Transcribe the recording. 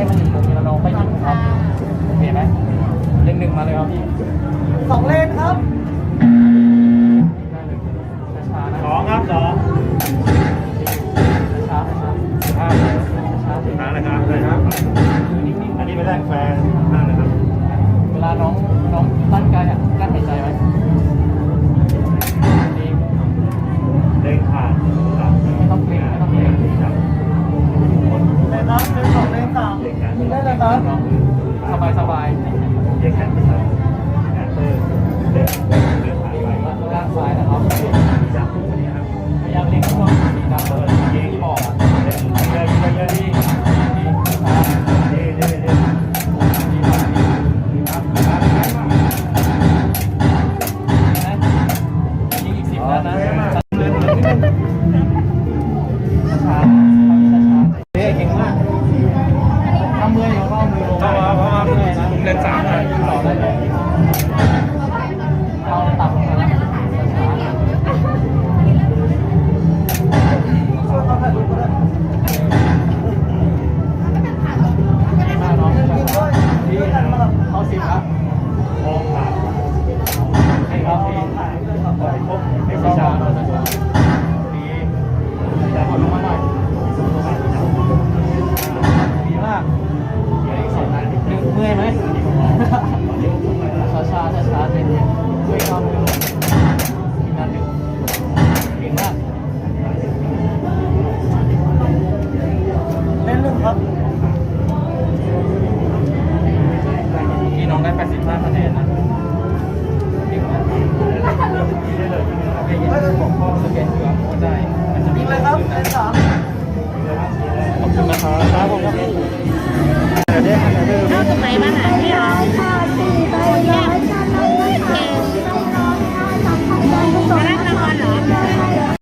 ให้มันอยู่งผมเราลองไปหนึ่ครับโอเคไหมเล่นหนึ่งมาเลยครับพี่สองเล่นครับสองครับสองช้าช้าช้าช้าช้าๆนะครับเลยครับนิ่งๆอันนี้ไปแรกแฟนครับ เวลาน้องน้องตั้งใจอะ นะสบายสบาย ครับ ข้อสแกน QR code ได้ยิงเลยครับเป็นสองขอบคุณนะครับ